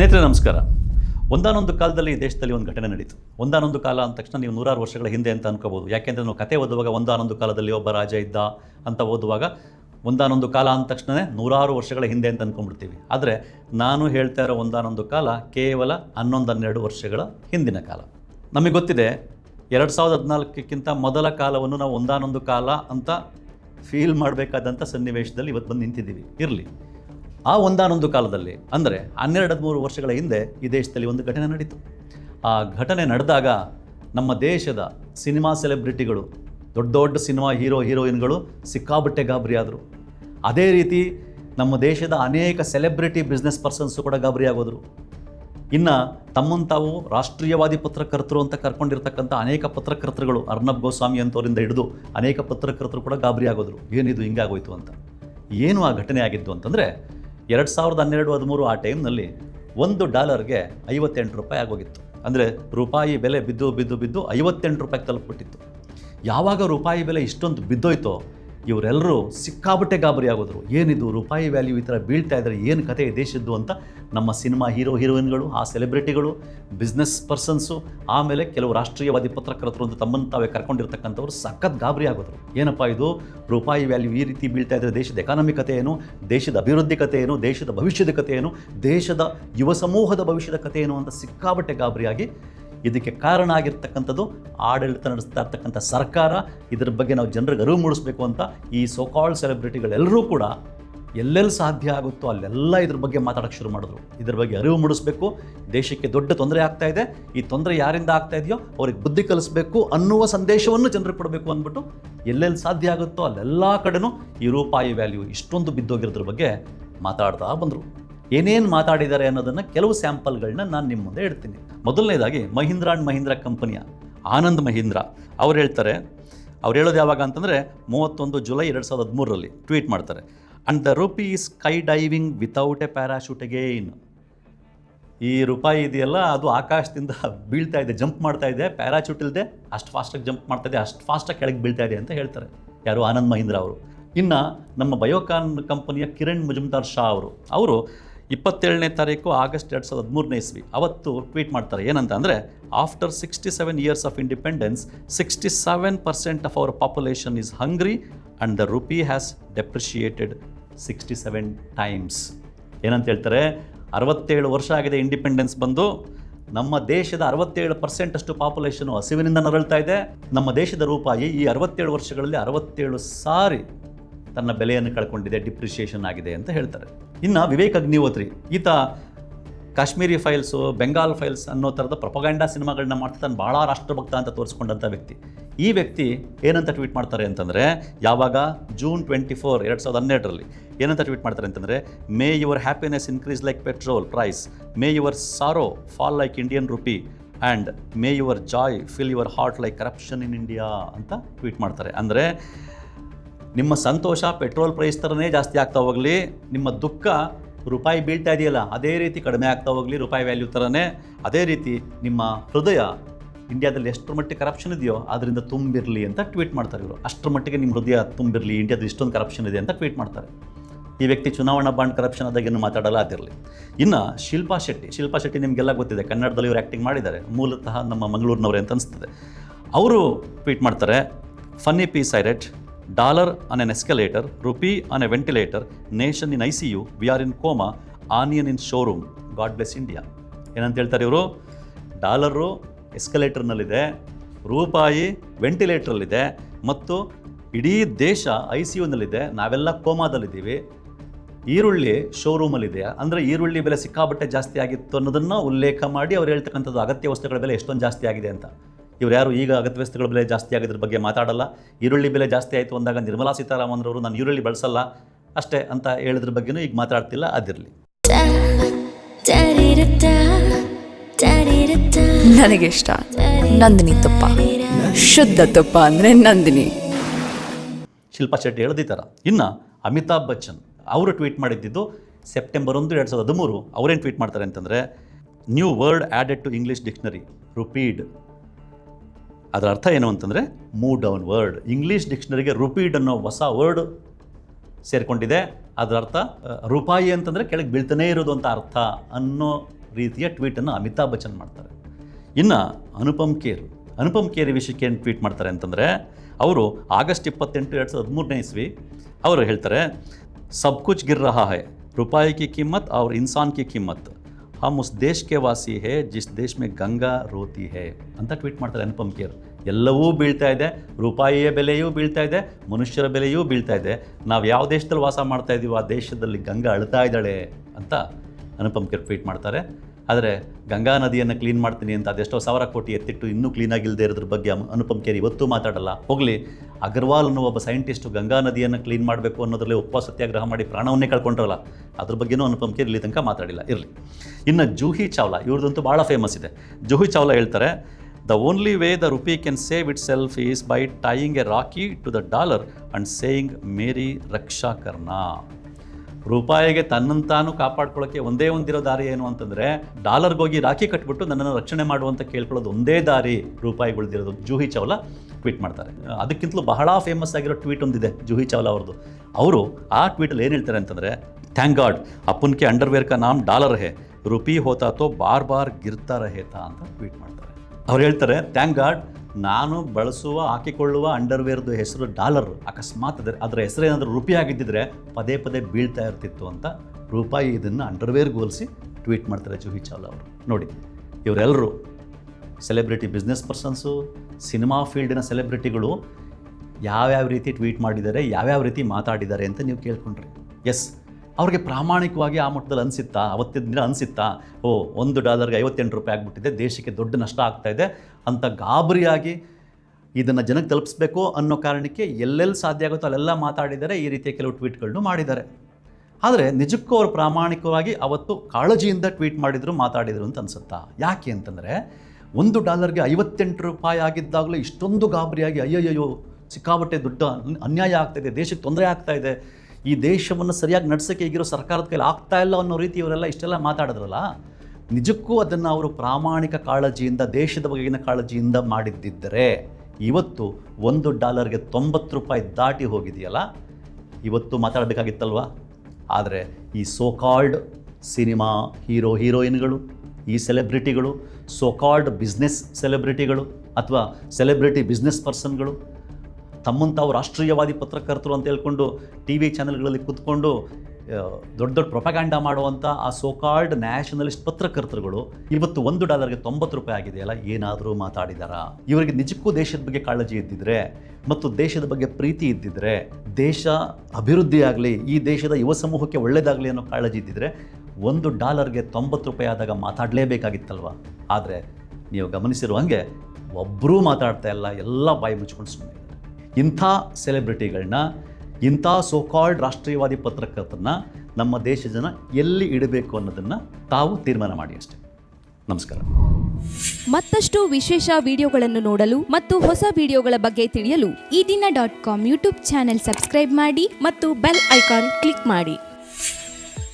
ಸ್ನೇಹಿತರೆ, ನಮಸ್ಕಾರ. ಒಂದಾನೊಂದು ಕಾಲದಲ್ಲಿ ಈ ದೇಶದಲ್ಲಿ ಒಂದು ಘಟನೆ ನಡೀತು. ಒಂದಾನೊಂದು ಕಾಲ ಅಂದ ತಕ್ಷಣ ನೀವು ನೂರಾರು ವರ್ಷಗಳ ಹಿಂದೆ ಅಂತ ಅನ್ಕೋಬೋದು. ಯಾಕೆಂದರೆ ನಾವು ಕತೆ ಓದುವಾಗ ಒಂದಾನೊಂದು ಕಾಲದಲ್ಲಿ ಒಬ್ಬ ರಾಜ ಇದ್ದ ಅಂತ ಓದುವಾಗ ಒಂದಾನೊಂದು ಕಾಲ ಅಂದ ತಕ್ಷಣವೇ ನೂರಾರು ವರ್ಷಗಳ ಹಿಂದೆ ಅಂತ ಅಂದ್ಕೊಂಡ್ಬಿಡ್ತೀವಿ ಆದರೆ ನಾನು ಹೇಳ್ತಾ ಇರೋ ಒಂದಾನೊಂದು ಕಾಲ ಕೇವಲ ಹನ್ನೊಂದು ಹನ್ನೆರಡು ವರ್ಷಗಳ ಹಿಂದಿನ ಕಾಲ. ನಮಗೆ ಗೊತ್ತಿದೆ, ಎರಡು ಸಾವಿರದ ಹದಿನಾಲ್ಕಕ್ಕಿಂತ ಮೊದಲ ಕಾಲವನ್ನು ನಾವು ಒಂದಾನೊಂದು ಕಾಲ ಅಂತ ಫೀಲ್ ಮಾಡಬೇಕಾದಂಥ ಸನ್ನಿವೇಶದಲ್ಲಿ ಇವತ್ತು ಬಂದು ನಿಂತಿದ್ದೀವಿ. ಇರಲಿ. ಆ ಒಂದಾನೊಂದು ಕಾಲದಲ್ಲಿ, ಅಂದರೆ ಹನ್ನೆರಡು ಹದಿಮೂರು ವರ್ಷಗಳ ಹಿಂದೆ ಈ ದೇಶದಲ್ಲಿ ಒಂದು ಘಟನೆ ನಡೀತು. ಆ ಘಟನೆ ನಡೆದಾಗ ನಮ್ಮ ದೇಶದ ಸಿನಿಮಾ ಸೆಲೆಬ್ರಿಟಿಗಳು, ದೊಡ್ಡ ದೊಡ್ಡ ಸಿನಿಮಾ ಹೀರೋ, ಹೀರೋಯಿನ್ಗಳು ಸಿಕ್ಕಾಬಟ್ಟೆ ಗಾಬರಿಯಾದರು. ಅದೇ ರೀತಿ ನಮ್ಮ ದೇಶದ ಅನೇಕ ಸೆಲೆಬ್ರಿಟಿ ಬಿಸ್ನೆಸ್ ಪರ್ಸನ್ಸು ಕೂಡ ಗಾಬರಿಯಾಗೋದ್ರು. ಇನ್ನು ತಮ್ಮನ್ನು ತಾವು ರಾಷ್ಟ್ರೀಯವಾದಿ ಪತ್ರಕರ್ತರು ಅಂತ ಕರ್ಕೊಂಡಿರ್ತಕ್ಕಂಥ ಅನೇಕ ಪತ್ರಕರ್ತರುಗಳು, ಅರ್ನಬ್ ಗೋಸ್ವಾಮಿ ಅಂತವರಿಂದ ಹಿಡಿದು ಅನೇಕ ಪತ್ರಕರ್ತರು ಕೂಡ ಗಾಬರಿ ಆಗೋದ್ರು ಏನಿದು ಹಿಂಗಾಗೋಯ್ತು ಅಂತ. ಏನು ಆ ಘಟನೆ ಆಗಿದ್ದು ಅಂತಂದರೆ ಎರಡು ಸಾವಿರದ ಹನ್ನೆರಡು ಹದಿಮೂರು ಆ ಟೈಮ್ನಲ್ಲಿ ಒಂದು ಡಾಲರ್ಗೆ ಐವತ್ತೆಂಟು ರೂಪಾಯಿ ಆಗೋಗಿತ್ತು. ಅಂದರೆ ರೂಪಾಯಿ ಬೆಲೆ ಬಿದ್ದು ಬಿದ್ದು ಬಿದ್ದು ಐವತ್ತೆಂಟು ರೂಪಾಯಿಗೆ ತಲುಪಿಬಿಟ್ಟಿತ್ತು. ಯಾವಾಗ ರೂಪಾಯಿ ಬೆಲೆ ಇಷ್ಟೊಂದು ಬಿದ್ದೋಯ್ತೋ ಇವರೆಲ್ಲರೂ ಸಿಕ್ಕಾಬಟ್ಟೆ ಗಾಬರಿ ಆಗೋದ್ರು. ಏನಿದು, ರೂಪಾಯಿ ವ್ಯಾಲ್ಯೂ ಈ ಥರ ಬೀಳ್ತಾ ಇದ್ದಾರೆ ಏನು ಕತೆ ದೇಶದ್ದು ಅಂತ ನಮ್ಮ ಸಿನಿಮಾ ಹೀರೋ, ಹೀರೋಯಿನ್ಗಳು, ಆ ಸೆಲೆಬ್ರಿಟಿಗಳು ಬಿಸ್ನೆಸ್ ಪರ್ಸನ್ಸು ಆಮೇಲೆ ಕೆಲವು ರಾಷ್ಟ್ರೀಯವಾದಿ ಪತ್ರಕರ್ತರು ಅಂತ ತಮ್ಮನ್ನು ತಾವೇ ಕರ್ಕೊಂಡಿರ್ತಕ್ಕಂಥವ್ರು ಸಖತ್ ಗಾಬರಿ ಆಗೋದ್ರು. ಏನಪ್ಪ ಇದು? ರೂಪಾಯಿ ವ್ಯಾಲ್ಯೂ ಈ ರೀತಿ ಬೀಳ್ತಾ ಇದ್ದರೆ ದೇಶದ ಎಕಾನಮಿ ಕತೆ ಏನು? ದೇಶದ ಅಭಿವೃದ್ಧಿ ಕತೆ ಏನು? ದೇಶದ ಭವಿಷ್ಯದ ಕತೆ ಏನು? ದೇಶದ ಯುವ ಸಮೂಹದ ಭವಿಷ್ಯದ ಕತೆ ಏನು? ಅಂತ ಸಿಕ್ಕಾಬಟ್ಟೆ ಗಾಬರಿಯಾಗಿ ಇದಕ್ಕೆ ಕಾರಣ ಆಗಿರ್ತಕ್ಕಂಥದ್ದು ಆಡಳಿತ ನಡೆಸ್ತಾ ಇರ್ತಕ್ಕಂಥ ಸರ್ಕಾರ, ಇದರ ಬಗ್ಗೆ ನಾವು ಜನರಿಗೆ ಅರಿವು ಮೂಡಿಸ್ಬೇಕು ಅಂತ ಈ ಸೋಕಾಲ್ಡ್ ಸೆಲೆಬ್ರಿಟಿಗಳೆಲ್ಲರೂ ಕೂಡ ಎಲ್ಲೆಲ್ಲಿ ಸಾಧ್ಯ ಆಗುತ್ತೋ ಅಲ್ಲೆಲ್ಲ ಇದ್ರ ಬಗ್ಗೆ ಮಾತಾಡೋಕ್ಕೆ ಶುರು ಮಾಡಿದ್ರು. ಇದ್ರ ಬಗ್ಗೆ ಅರಿವು ಮೂಡಿಸ್ಬೇಕು. ದೇಶಕ್ಕೆ ದೊಡ್ಡ ತೊಂದರೆ ಆಗ್ತಾ ಇದೆ. ಈ ತೊಂದರೆ ಯಾರಿಂದ ಆಗ್ತಾ ಇದೆಯೋ ಅವ್ರಿಗೆ ಬುದ್ಧಿ ಕಲಿಸ್ಬೇಕು ಅನ್ನುವ ಸಂದೇಶವನ್ನು ಜನರಿಗೆ ಕೊಡಬೇಕು ಅಂದ್ಬಿಟ್ಟು ಎಲ್ಲೆಲ್ಲಿ ಸಾಧ್ಯ ಆಗುತ್ತೋ ಅಲ್ಲೆಲ್ಲ ಕಡೆನೂ ಈ ರೂಪಾಯಿ ವ್ಯಾಲ್ಯೂ ಇಷ್ಟೊಂದು ಬಿದ್ದೋಗಿರೋದ್ರ ಬಗ್ಗೆ ಮಾತಾಡ್ತಾ ಬಂದರು. ಏನೇನು ಮಾತಾಡಿದ್ದಾರೆ ಅನ್ನೋದನ್ನು ಕೆಲವು ಸ್ಯಾಂಪಲ್ಗಳನ್ನ ನಾನು ನಿಮ್ಮ ಮುಂದೆ ಇಡ್ತೀನಿ. ಮೊದಲನೇದಾಗಿ ಮಹೀಂದ್ರ ಆ್ಯಂಡ್ ಮಹೀಂದ್ರ ಕಂಪನಿಯ ಆನಂದ್ ಮಹೀಂದ್ರ, ಅವ್ರು ಹೇಳ್ತಾರೆ, ಅವ್ರು ಹೇಳೋದು ಯಾವಾಗ ಅಂತಂದರೆ ಮೂವತ್ತೊಂದು ಜುಲೈ ಎರಡು ಸಾವಿರದ ಹದಿಮೂರರಲ್ಲಿ ಟ್ವೀಟ್ ಮಾಡ್ತಾರೆ. And the rupee's sky diving without a parachute again. ಈ ರೂಪಾಯಿ ಇದೆಯಲ್ಲ, ಅದು ಆಕಾಶದಿಂದ ಬೀಳ್ತಾ ಇದೆ, ಜಂಪ್ ಮಾಡ್ತಾ ಇದೆ ಪ್ಯಾರಾಚೂಟ್ ಇಲ್ಲದೆ ಅಷ್ಟು ಫಾಸ್ಟಾಗಿ ಜಂಪ್ ಮಾಡ್ತಾ ಇದೆ, ಅಷ್ಟು ಫಾಸ್ಟಾಗಿ ಕೆಳಗೆ ಬೀಳ್ತಾ ಇದೆ ಅಂತ ಹೇಳ್ತಾರೆ. ಯಾರು? ಆನಂದ್ ಮಹೀಂದ್ರ ಅವರು. ಇನ್ನು ನಮ್ಮ ಬಯೋಕಾನ್ ಕಂಪನಿಯ ಕಿರಣ್ ಮುಜುಮ್ದಾರ್ ಶಾ ಅವರು. ಅವರು ಇಪ್ಪತ್ತೇಳನೇ ತಾರೀಕು ಆಗಸ್ಟ್ ಎರಡು ಸಾವಿರದ ಹದಿಮೂರನೇ ಇಸ್ವಿ. ಅವತ್ತು ಟ್ವೀಟ್ ಮಾಡ್ತಾರೆ, ಏನಂತ ಅಂದರೆ after sixty seven years of independence sixty seven percent of our population is hungry and the rupee has depreciated sixty seven times ಏನಂತ ಹೇಳ್ತಾರೆ, ಅರವತ್ತೇಳು ವರ್ಷ ಆಗಿದೆ ಇಂಡಿಪೆಂಡೆನ್ಸ್ ಬಂದು. ನಮ್ಮ ದೇಶದ ಅರವತ್ತೇಳು ಪರ್ಸೆಂಟ್ ಅಷ್ಟು ಹಸಿವಿನಿಂದ ನರಳ್ತಾ ಇದೆ. ನಮ್ಮ ದೇಶದ ರೂಪಾಯಿ ಈ ಅರವತ್ತೇಳು ವರ್ಷಗಳಲ್ಲಿ ಅರವತ್ತೇಳು ಸಾರಿ ತನ್ನ ಬೆಲೆಯನ್ನು ಕಳ್ಕೊಂಡಿದೆ ಡಿಪ್ರಿಷಿಯೇಷನ್ ಆಗಿದೆ ಅಂತ ಹೇಳ್ತಾರೆ. ಇನ್ನು ವಿವೇಕ್ ಅಗ್ನಿಹೋತ್ರಿ. ಈತ ಕಾಶ್ಮೀರಿ ಫೈಲ್ಸು, ಬೆಂಗಾಲ್ ಫೈಲ್ಸ್ ಅನ್ನೋ ಥರದ ಪ್ರೊಪಗ್ಯಾಂಡಾ ಸಿನಿಮಾಗಳನ್ನ ಮಾಡ್ತಾ ತಾನು ಭಾಳ ರಾಷ್ಟ್ರಭಕ್ತ ಅಂತ ತೋರಿಸ್ಕೊಂಡಂಥ ವ್ಯಕ್ತಿ. ಈ ವ್ಯಕ್ತಿ ಏನಂತ ಟ್ವೀಟ್ ಮಾಡ್ತಾರೆ ಅಂತಂದರೆ, ಯಾವಾಗ? ಜೂನ್ ಟ್ವೆಂಟಿ ಫೋರ್, ಎರಡು ಸಾವಿರದ ಹನ್ನೆರಡರಲ್ಲಿ. ಏನಂತ ಟ್ವೀಟ್ ಮಾಡ್ತಾರೆ ಅಂತಂದರೆ, may your happiness increase like petrol price. May your sorrow fall like Indian rupee. And may your joy fill your heart like corruption in India ಅಂತ ಟ್ವೀಟ್ ಮಾಡ್ತಾರೆ. ಅಂದರೆ ನಿಮ್ಮ ಸಂತೋಷ, ಪೆಟ್ರೋಲ್ ಪ್ರೈಸ್ ಥರನೇ ಜಾಸ್ತಿ ಆಗ್ತಾ ಹೋಗಲಿ, ನಿಮ್ಮ ದುಃಖ ರೂಪಾಯಿ ಬೀಳ್ತಾ ಇದೆಯಲ್ಲ, ಅದೇ ರೀತಿ ಕಡಿಮೆ ಆಗ್ತಾ ಹೋಗಲಿ ರೂಪಾಯಿ ವ್ಯಾಲ್ಯೂ ಥರನೇ ಅದೇ ರೀತಿ ನಿಮ್ಮ ಹೃದಯ ಇಂಡಿಯಾದಲ್ಲಿ ಎಷ್ಟರ ಮಟ್ಟಿಗೆ ಕರಪ್ಷನ್ ಇದೆಯೋ ಅದರಿಂದ ತುಂಬಿರಲಿ ಅಂತ ಟ್ವೀಟ್ ಮಾಡ್ತಾರೆ ಇವರು. ಅಷ್ಟರ ಮಟ್ಟಿಗೆ ನಿಮ್ಮ ಹೃದಯ ತುಂಬಿರಲಿ ಇಂಡಿಯಾದಲ್ಲಿ ಇಷ್ಟೊಂದು ಕರಪ್ಷನ್ ಇದೆ ಅಂತ ಟ್ವೀಟ್ ಮಾಡ್ತಾರೆ. ಈ ವ್ಯಕ್ತಿ ಚುನಾವಣಾ ಬಾಂಡ್ ಕರಪ್ಷನ್ ಅದಾಗೇನು ಮಾತಾಡಲ್ಲ ಅದಿರಲಿ ಇನ್ನು ಶಿಲ್ಪಾ ಶೆಟ್ಟಿ ಶಿಲ್ಪಾ ಶೆಟ್ಟಿ ನಿಮಗೆಲ್ಲ ಗೊತ್ತಿದೆ, ಕನ್ನಡದಲ್ಲಿ ಇವರು ಆ್ಯಕ್ಟಿಂಗ್ ಮಾಡಿದ್ದಾರೆ, ಮೂಲತಃ ನಮ್ಮ ಮಂಗಳೂರಿನವರೇ ಅಂತ ಅನಿಸ್ತದೆ. ಅವರು ಟ್ವೀಟ್ ಮಾಡ್ತಾರೆ funny piece ಐರೆಟ್ dollar escalator rupee on a ventilator, nation in I C U, we are in coma, onion in showroom. God bless India. ಏನಂತ ಹೇಳ್ತಾರೆ ಇವರು? ಡಾಲರು ಎಸ್ಕಲೇಟರ್ನಲ್ಲಿದೆ, ರೂಪಾಯಿ ವೆಂಟಿಲೇಟ್ರಲ್ಲಿದೆ ಮತ್ತು ಇಡೀ ದೇಶ ಐ ಸಿ ಯುನಲ್ಲಿದೆ ನಾವೆಲ್ಲ ಕೋಮಾದಲ್ಲಿದ್ದೀವಿ. ಈರುಳ್ಳಿ ಶೋರೂಮಲ್ಲಿದೆ ಅಂದರೆ ಈರುಳ್ಳಿ ಬೆಲೆ ಸಿಕ್ಕಾಬಟ್ಟೆ ಜಾಸ್ತಿ ಆಗಿತ್ತು ಅನ್ನೋದನ್ನು ಉಲ್ಲೇಖ ಮಾಡಿ ಅವ್ರು ಹೇಳ್ತಕ್ಕಂಥದ್ದು ಅಗತ್ಯ ವಸ್ತುಗಳ ಬೆಲೆ ಎಷ್ಟೊಂದು ಜಾಸ್ತಿ ಆಗಿದೆ ಅಂತ. ಇವ್ರು ಯಾರು ಈಗ ಅಗತ್ಯ ವಸ್ತುಗಳ ಬೆಲೆ ಜಾಸ್ತಿ ಆಗಿದ್ರ ಬಗ್ಗೆ ಮಾತಾಡಲ್ಲ. ಈರುಳ್ಳಿ ಬೆಲೆ ಜಾಸ್ತಿ ಆಯಿತು ಅಂದಾಗ ನಿರ್ಮಲಾ ಸೀತಾರಾಮನ್ರವರು ನಾನು ಈರುಳ್ಳಿ ಬಳಸಲ್ಲ ಅಷ್ಟೇ ಅಂತ ಹೇಳಿದ್ರ ಬಗ್ಗೆನೂ ಈಗ ಮಾತಾಡ್ತಿಲ್ಲ ಅದಿರಲಿ. ನನಗಿಷ್ಟ ನಂದಿನಿ ತುಪ್ಪ. ಶುದ್ಧ ತುಪ್ಪ ಅಂದರೆ ನಂದಿನಿ. ಶಿಲ್ಪಾ ಶೆಟ್ಟಿ ಹೇಳ್ದು ಥರ ಇನ್ನು ಅಮಿತಾಬ್ ಬಚ್ಚನ್ ಅವರು ಟ್ವೀಟ್ ಮಾಡಿದ್ದು ಸೆಪ್ಟೆಂಬರ್ ಒಂದು ಎರಡು ಸಾವಿರದ ಹದಿಮೂರು. ಅವರೇನು ಟ್ವೀಟ್ ಮಾಡ್ತಾರೆ ಅಂತಂದರೆ new word added to English dictionary rupeed ಅದರ ಅರ್ಥ ಏನು ಅಂತಂದರೆ ಮೂವ್ ಡೌನ್ ವರ್ಡ್ ಇಂಗ್ಲೀಷ್ ಡಿಕ್ಷನರಿಗೆ ರುಪೀಡ್ ಅನ್ನೋ ಹೊಸ ವರ್ಡ್ ಸೇರಿಕೊಂಡಿದೆ. ಅದರ ಅರ್ಥ ರೂಪಾಯಿ ಅಂತಂದರೆ ಕೆಳಗೆ ಬೀಳ್ತಾನೇ ಇರೋದು ಅಂತ ಅರ್ಥ ಅನ್ನೋ ರೀತಿಯ ಟ್ವೀಟನ್ನು ಅಮಿತಾಬ್ ಬಚ್ಚನ್ ಮಾಡ್ತಾರೆ. ಇನ್ನು ಅನುಪಮ್ ಕೇರ್ ಅನುಪಮ್ ಕೇರ್ ವಿಷಯಕ್ಕೆ ಏನು ಟ್ವೀಟ್ ಮಾಡ್ತಾರೆ ಅಂತಂದರೆ, ಅವರು ಆಗಸ್ಟ್ ಇಪ್ಪತ್ತೆಂಟು ಎರಡು ಸಾವಿರದ ಹದಿಮೂರನೇ ಇಸ್ವಿ ಅವರು ಹೇಳ್ತಾರೆ, ಸಬ್ ಕುಚ್ ಗಿರ್ ರಹಾ ಹೈ, ರೂಪಾಯಿ ಕಿ ಕಿಮ್ಮತ್ ಅವ್ರ ಇನ್ಸಾನ್ ಕಿ ಕಿಮ್ಮತ್. हम उस देश के वासी है जिस देश में ಗಂಗಾ ರೋತಿ ಹೇ ಅಂತ ಟ್ವೀಟ್ ಮಾಡ್ತಾರೆ ಅನುಪಮ್ ಖೇರ್ ಎಲ್ಲವೂ ಬೀಳ್ತಾ ಇದೆ ರೂಪಾಯಿಯ ಬೆಲೆಯೂ ಬೀಳ್ತಾ ಇದೆ ಮನುಷ್ಯರ ಬೆಲೆಯೂ ಬೀಳ್ತಾ ಇದೆ ನಾವು ಯಾವ ದೇಶದಲ್ಲಿ ವಾಸ ಮಾಡ್ತಾ ಇದ್ದೀವೋ ಆ ದೇಶದಲ್ಲಿ ಗಂಗಾ ಅಳ್ತಾ ಇದ್ದಾಳೆ ಅಂತ ಅನುಪಮ್ ಖೇರ್ ಟ್ವೀಟ್ ಮಾಡ್ತಾರೆ ಆದರೆ ಗಂಗಾ ನದಿಯನ್ನು ಕ್ಲೀನ್ ಮಾಡ್ತೀನಿ ಅಂತ ಅದೆಷ್ಟೋ ಸಾವಿರ ಕೋಟಿ ಎತ್ತಿಟ್ಟು ಇನ್ನೂ ಕ್ಲೀನಾಗಿಲ್ಲದೆ ಇರೋದ್ರ ಬಗ್ಗೆ ಅನುಪಮ್ ಖೇರ್ ಇವತ್ತೂ ಮಾತಾಡಲ್ಲ. ಹೋಗಲಿ, ಅಗರ್ವಾಲ್ ಅನ್ನೋ ಒಬ್ಬ ಸೈಂಟಿಸ್ಟು ಗಂಗಾ ನದಿಯನ್ನು ಕ್ಲೀನ್ ಮಾಡಬೇಕು ಅನ್ನೋದ್ರಲ್ಲಿ ಉಪವಾಸ ಸತ್ಯಾಗ್ರಹ ಮಾಡಿ ಪ್ರಾಣವನ್ನೇ ಕಳ್ಕೊಂಡ್ರಲ್ಲ. ಅದ್ರ ಬಗ್ಗೆನೂ ಅನುಪಮ್ ಖೇರ್ ಇಲ್ಲಿ ತನಕ ಮಾತಾಡಿಲ್ಲ. ಇರಲಿ. ಇನ್ನು ಜೂಹಿ ಚಾವ್ಲಾ ಇವ್ರದ್ದಂತೂ ಭಾಳ ಫೇಮಸ್ ಇದೆ. ಜೂಹಿ ಚಾವ್ಲಾ ಹೇಳ್ತಾರೆ the only way the rupee can save itself is by tying a rakhi to the dollar and saying ಮೇರಿ ರಕ್ಷಾ ಕರ್ನಾ ರೂಪಾಯಿಗೆ ತನ್ನನ್ನು ತಾನು ಕಾಪಾಡ್ಕೊಳ್ಳೋಕ್ಕೆ ಒಂದೇ ಒಂದಿರೋ ದಾರಿ ಏನು ಅಂತಂದರೆ ಡಾಲರ್ಗೆ ಹೋಗಿ ರಾಖಿ ಕಟ್ಬಿಟ್ಟು ನನ್ನನ್ನು ರಕ್ಷಣೆ ಮಾಡುವಂತ ಕೇಳ್ಕೊಳ್ಳೋದು ಒಂದೇ ದಾರಿ ರೂಪಾಯಿ ಉಳಿದಿರೋದು ಜೂಹಿ ಚಾವ್ಲಾ ಟ್ವೀಟ್ ಮಾಡ್ತಾರೆ. ಅದಕ್ಕಿಂತಲೂ ಬಹಳ ಫೇಮಸ್ ಆಗಿರೋ ಟ್ವೀಟ್ ಒಂದಿದೆ, ಜೂಹಿ ಚಾವ್ಲಾ ಅವ್ರದ್ದು ಅವರು ಆ ಟ್ವೀಟಲ್ಲಿ ಏನು ಹೇಳ್ತಾರೆ ಅಂತಂದರೆ ಥ್ಯಾಂಕ್ ಗಾಡ್ ಅಪ್ಪನ್ಕೆ ಅಂಡರ್ವೇರ್ ಕಾ ನಾಮ್ ಡಾಲರ್ ಹೇ, ರುಪಿ ಹೋತಾತೋ ಬಾರ್ ಬಾರ್ ಗಿರ್ತಾರ ಹೇತಾ ಅಂತ ಟ್ವೀಟ್ ಮಾಡ್ತಾರೆ. ಅವ್ರು ಹೇಳ್ತಾರೆ ಥ್ಯಾಂಕ್ ಗಾಡ್ ನಾನು ಬಳಸುವ, ಹಾಕಿಕೊಳ್ಳುವ ಅಂಡರ್ವೇರ್ದು ಹೆಸರು ಡಾಲರ್. ಅಕಸ್ಮಾತ್ ಅದರ ಅದರ ಹೆಸರು ಏನಾದರೂ ರೂಪಾಯಿ ಆಗಿದ್ದಿದ್ರೆ ಪದೇ ಪದೇ ಬೀಳ್ತಾ ಇರ್ತಿತ್ತು ಅಂತ ರೂಪಾಯಿ ಇದನ್ನು ಅಂಡರ್ವೇರ್ಗೆ ಹೋಲಿಸಿ ಟ್ವೀಟ್ ಮಾಡ್ತಾರೆ ಜೂಹಿ ಚಾವ್ಲಾ ಅವರು. ನೋಡಿ ಇವರೆಲ್ಲರೂ ಸೆಲೆಬ್ರಿಟಿ ಬಿಸ್ನೆಸ್ ಪರ್ಸನ್ಸು, ಸಿನಿಮಾ ಫೀಲ್ಡಿನ ಸೆಲೆಬ್ರಿಟಿಗಳು ಯಾವ್ಯಾವ ರೀತಿ ಟ್ವೀಟ್ ಮಾಡಿದ್ದಾರೆ, ಯಾವ್ಯಾವ ರೀತಿ ಮಾತಾಡಿದ್ದಾರೆ ಅಂತ ನೀವು ಕೇಳ್ಕೊಂಡ್ರಿ. ಎಸ್, ಅವ್ರಿಗೆ ಪ್ರಾಮಾಣಿಕವಾಗಿ ಆ ಮಟ್ಟದಲ್ಲಿ ಅನಿಸಿತ್ತಾ, ಅವತ್ತಿನ ದಿನ ಅನಿಸಿತ್ತಾ, ಓ, ಒಂದು ಡಾಲರ್ಗೆ ಐವತ್ತೆಂಟು ರೂಪಾಯಿ ಆಗಿಬಿಟ್ಟಿದೆ, ದೇಶಕ್ಕೆ ದೊಡ್ಡ ನಷ್ಟ ಆಗ್ತಾ ಇದೆ ಅಂತ ಗಾಬರಿಯಾಗಿ ಇದನ್ನು ಜನಕ್ಕೆ ತಲುಪಿಸ್ಬೇಕು ಅನ್ನೋ ಕಾರಣಕ್ಕೆ ಎಲ್ಲೆಲ್ಲಿ ಸಾಧ್ಯ ಆಗುತ್ತೋ ಅಲ್ಲೆಲ್ಲ ಮಾತಾಡಿದ್ದಾರೆ ಈ ರೀತಿಯ ಕೆಲವು ಟ್ವೀಟ್ಗಳನ್ನು ಮಾಡಿದ್ದಾರೆ. ಆದರೆ ನಿಜಕ್ಕೂ ಅವರು ಪ್ರಾಮಾಣಿಕವಾಗಿ ಅವತ್ತು ಕಾಳಜಿಯಿಂದ ಟ್ವೀಟ್ ಮಾಡಿದರು, ಮಾತಾಡಿದರು ಅಂತ ಅನ್ಸುತ್ತಾ? ಯಾಕೆ ಅಂತಂದರೆ ಒಂದು ಡಾಲರ್ಗೆ ಐವತ್ತೆಂಟು ರೂಪಾಯಿ ಆಗಿದ್ದಾಗಲೂ ಇಷ್ಟೊಂದು ಗಾಬರಿಯಾಗಿ ಅಯ್ಯಯ್ಯೋ ಸಿಕ್ಕಾಬಟ್ಟೆ ದುಡ್ಡು ಅನ್ಯಾಯ ಆಗ್ತಾ ಇದೆ, ದೇಶಕ್ಕೆ ತೊಂದರೆ ಆಗ್ತಾ ಇದೆ, ಈ ದೇಶವನ್ನು ಸರಿಯಾಗಿ ನಡ್ಸೋಕ್ಕೆ ಈಗಿರೋ ಸರ್ಕಾರದ ಕೈಲಿ ಆಗ್ತಾ ಇಲ್ಲ ಅನ್ನೋ ರೀತಿ ಇವರೆಲ್ಲ ಇಷ್ಟೆಲ್ಲ ಮಾತಾಡಿದ್ರಲ್ಲ? ನಿಜಕ್ಕೂ ಅದನ್ನು ಅವರು ಪ್ರಾಮಾಣಿಕ ಕಾಳಜಿಯಿಂದ, ದೇಶದ ಬಗೆಗಿನ ಕಾಳಜಿಯಿಂದ ಮಾಡಿದ್ದಿದ್ದರೆ, ಇವತ್ತು ಒಂದು ಡಾಲರ್ಗೆ ತೊಂಬತ್ತು ರೂಪಾಯಿ ದಾಟಿ ಹೋಗಿದೆಯಲ್ಲ? ಇವತ್ತು ಮಾತಾಡಬೇಕಾಗಿತ್ತಲ್ವಾ? ಆದರೆ ಈ ಸೋಕಾಲ್ಡ್ ಸಿನಿಮಾ ಹೀರೋ ಹೀರೋಯಿನ್ಗಳು, ಈ ಸೆಲೆಬ್ರಿಟಿಗಳು, ಸೋಕಾಲ್ಡ್ ಬಿಸ್ನೆಸ್ ಸೆಲೆಬ್ರಿಟಿಗಳು ಅಥವಾ ಸೆಲೆಬ್ರಿಟಿ ಬಿಸ್ನೆಸ್ ಪರ್ಸನ್ಗಳು ತಮ್ಮಂತಾವು ತಾವು ರಾಷ್ಟ್ರೀಯವಾದಿ ಪತ್ರಕರ್ತರು ಅಂತ ಹೇಳ್ಕೊಂಡು ಟಿ ವಿ ಚಾನೆಲ್ಗಳಲ್ಲಿ ಕೂತ್ಕೊಂಡು ದೊಡ್ಡ ದೊಡ್ಡ ಪ್ರೊಪಗ್ಯಾಂಡ ಮಾಡುವಂಥ ಆ ಸೋಕಾಲ್ಡ್ ನ್ಯಾಷನಲಿಸ್ಟ್ ಪತ್ರಕರ್ತರುಗಳು ಇವತ್ತು ಒಂದು ಡಾಲರ್ಗೆ ತೊಂಬತ್ತು ರೂಪಾಯಿ ಆಗಿದೆಯಲ್ಲ, ಏನಾದರೂ ಮಾತಾಡಿದಾರಾ ಇವರಿಗೆ ನಿಜಕ್ಕೂ ದೇಶದ ಬಗ್ಗೆ ಕಾಳಜಿ ಇದ್ದಿದ್ರೆ ಮತ್ತು ದೇಶದ ಬಗ್ಗೆ ಪ್ರೀತಿ ಇದ್ದಿದ್ರೆ, ದೇಶ ಅಭಿವೃದ್ಧಿ ಆಗಲಿ, ಈ ದೇಶದ ಯುವ ಸಮೂಹಕ್ಕೆ ಒಳ್ಳೆಯದಾಗಲಿ ಅನ್ನೋ ಕಾಳಜಿ ಇದ್ದಿದ್ರೆ ಒಂದು ಡಾಲರ್ಗೆ ತೊಂಬತ್ತು ರೂಪಾಯಿ ಆದಾಗ ಮಾತಾಡಲೇಬೇಕಾಗಿತ್ತಲ್ವ ಆದರೆ ನೀವು ಗಮನಿಸಿರುವ ಹಾಗೆ ಒಬ್ಬರೂ ಮಾತಾಡ್ತಾ ಇಲ್ಲ, ಎಲ್ಲ ಬಾಯಿ ಮುಚ್ಕೊಂಡು ಸುಮ್ಮನೆ. ಇಂಥ ಸೆಲೆಬ್ರಿಟಿಗಳನ್ನ ಇಂಥ ಸೋಕಾಲ್ಡ್ ರಾಷ್ಟ್ರೀಯವಾದಿ ಪತ್ರಕರ್ತರನ್ನ ನಮ್ಮ ದೇಶ ಜನ ಎಲ್ಲಿ ಇಡಬೇಕು ಅನ್ನೋದನ್ನು ತಾವು ತೀರ್ಮಾನ ಮಾಡಿ ಅಷ್ಟೆ. ನಮಸ್ಕಾರ. ಮತ್ತಷ್ಟು ವಿಶೇಷ ವಿಡಿಯೋಗಳನ್ನು ನೋಡಲು ಮತ್ತು ಹೊಸ ವಿಡಿಯೋಗಳ ಬಗ್ಗೆ ತಿಳಿಯಲು Ee Dina dot com YouTube channel subscribe ಮಾಡಿ ಮತ್ತು ಬೆಲ್ ಐಕಾನ್ ಕ್ಲಿಕ್ ಮಾಡಿ.